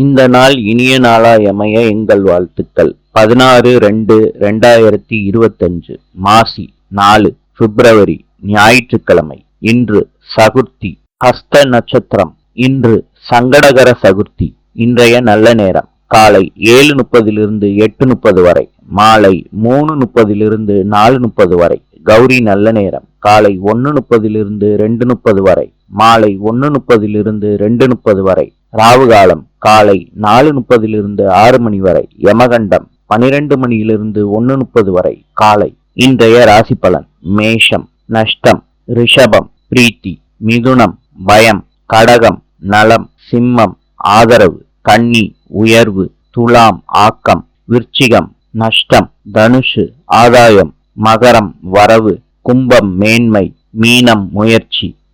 இந்த நாள் இனிய நாளாய் அமைய எங்கள் வாழ்த்துக்கள். பதினாறு ரெண்டு ரெண்டாயிரத்தி இருபத்தஞ்சு மாசி நாலு பிப்ரவரி ஞாயிற்றுக்கிழமை. இன்று சகுர்த்தி ஹஸ்த நட்சத்திரம். இன்று சங்கடகர சகுர்த்தி இன்றைய நல்ல நேரம். காலை ஏழு முப்பதிலிருந்து எட்டு முப்பது வரை மாலை மூணு முப்பதிலிருந்து நாலு முப்பது வரை கௌரி நல்ல நேரம். காலை ஒன்று முப்பதிலிருந்து ரெண்டு முப்பது வரை மாலை ஒன்று முப்பதிலிருந்து ரெண்டு முப்பது வரை ராவு காலம் காலை நாலு முப்பதிலிருந்து ஆறு மணி வரை யமகண்டம் பனிரெண்டு மணியிலிருந்து ஒன்று முப்பது வரை காலை. இன்றைய ராசி பலன் மேஷம் நஷ்டம் ரிஷபம் பிரீத்தி மிதுனம் பயம் கடகம் நலம் சிம்மம் ஆதரவு கன்னி உயர்வு துலாம் ஆக்கம் விருச்சிகம் நஷ்டம் தனுஷு ஆதாயம் மகரம் வரவு கும்பம் மேன்மை மீனம் முயற்சி.